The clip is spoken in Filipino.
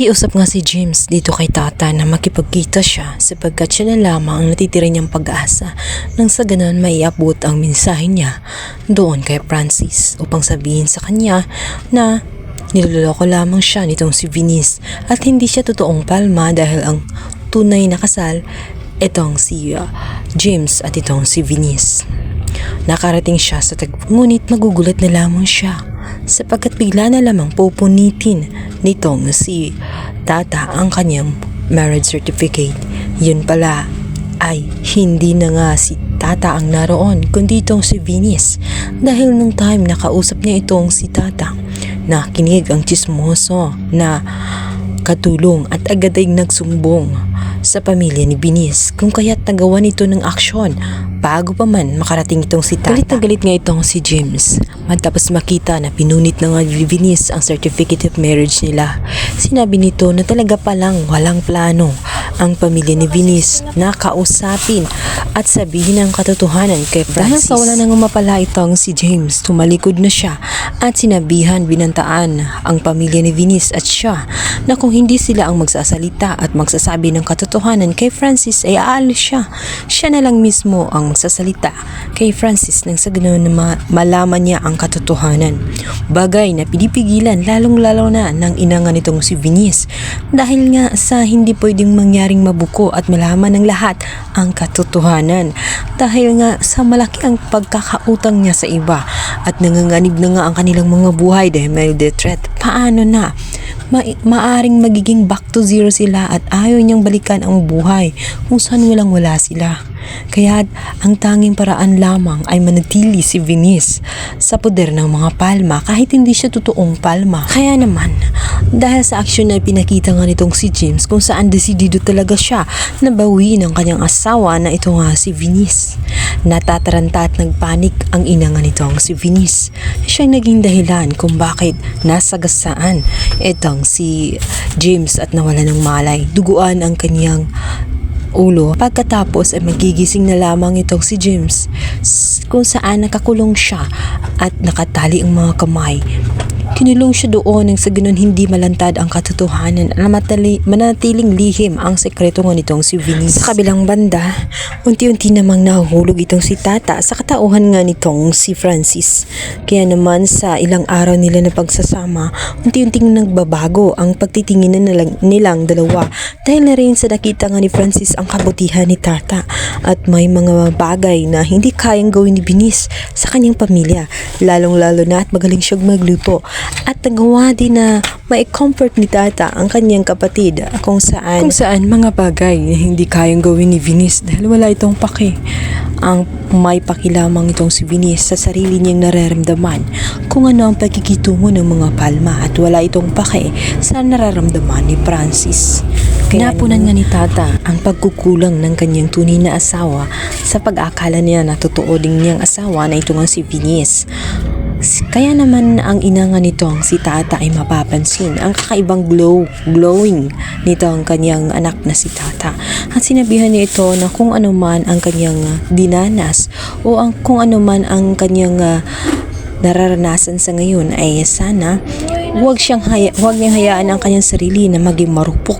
Nakiusap nga si James dito kay tata na makipagkita siya sapagkat siya na lamang ang natitira niyang pag-asa nang sa ganun maiabot ang mensahe niya doon kay Francis upang sabihin sa kanya na niloloko lamang siya nitong si Venice at hindi siya totoong palma dahil ang tunay na kasal itong si uh, James at itong si Venice. Nakarating siya sa tag ngunit magugulat na lamang siya sapagkat bigla na lamang pupunitin nitong si tata ang kanyang marriage certificate. Yun pala ay hindi na nga si tata ang naroon kundi itong si Venus dahil nung time nakausap niya itong si tata nakinig ang chismoso na katulong at agad ay nagsumbong sa pamilya ni Binis kung kaya't nagawa nito ng aksyon bago pa man makarating itong si Tata. Galit na galit nga itong si James matapos makita na pinunit na nga ni Binis ang certificate of marriage nila. Sinabi nito na talaga palang walang plano ang pamilya ni Binis na kausapin at sabihin ang katotohanan kay Francis. Dahil sa wala nang umapala itong si James, tumalikod na siya at sinabihan binantaan ang pamilya ni Vinis at siya na kung hindi sila ang magsasalita at magsasabi ng katotohanan kay Francis ay aalis siya. Siya na lang mismo ang magsasalita kay Francis nang sa ganoon na ma- malaman niya ang katotohanan. Bagay na pinipigilan lalong-lalo na ng inangan nitong si Vinis dahil nga sa hindi pwedeng mangyaring mabuko at malaman ng lahat ang katotohanan dahil nga sa malaki ang pagkakautang niya sa iba at nanganganib na nga ang kanilang mga buhay dahil may death threat. Paano na? Ma- maaring magiging back to zero sila at ayaw niyang balikan ang buhay kung saan walang wala sila. Kaya ang tanging paraan lamang ay manatili si Venice sa poder ng mga palma kahit hindi siya totoong palma. Kaya naman, dahil sa aksyon na pinakita nga nitong si James kung saan desidido talaga siya na bawiin ang kanyang asawa na ito nga si Venice. Natataranta at nagpanik ang ina nga nitong si Venice. Siya naging dahilan kung bakit nasagasaan itong si James at nawala ng malay. Duguan ang kanyang ulo. Pagkatapos ay magigising na lamang itong si James kung saan nakakulong siya at nakatali ang mga kamay. Kinulong siya doon nang sa ganun hindi malantad ang katotohanan na manatiling lihim ang sekreto nga nitong si Vinny. Sa kabilang banda, unti-unti namang nahuhulog itong si Tata sa katauhan nga nitong si Francis. Kaya naman sa ilang araw nila na pagsasama, unti-unting nagbabago ang pagtitingin na nilang, nilang dalawa dahil na rin sa nakita nga ni Francis ang kabutihan ni Tata at may mga bagay na hindi kayang gawin ni Binis sa kanyang pamilya lalong-lalo na at magaling siyang magluto at nagawa din na may comfort ni Tata ang kanyang kapatid kung saan kung saan mga bagay na hindi kayang gawin ni Vinis dahil wala itong paki ang may pakilamang itong si Vinis sa sarili niyang nararamdaman kung ano ang pagkikitungo ng mga palma at wala itong pake sa nararamdaman ni Francis. Kaya Napunan nga ni Tata ang pagkukulang ng kanyang tunay na asawa sa pag-akala niya na totoo din niyang asawa na ito nga si Vinis. Kaya naman ang ina nga nitong si Tata ay mapapansin ang kakaibang glow, glowing nito ang kanyang anak na si Tata. At sinabihan niya ito na kung ano man ang kanyang dinanas o ang kung ano man ang kanyang ah, nararanasan sa ngayon ay sana huwag siyang haya, huwag niyang hayaan ang kanyang sarili na maging marupok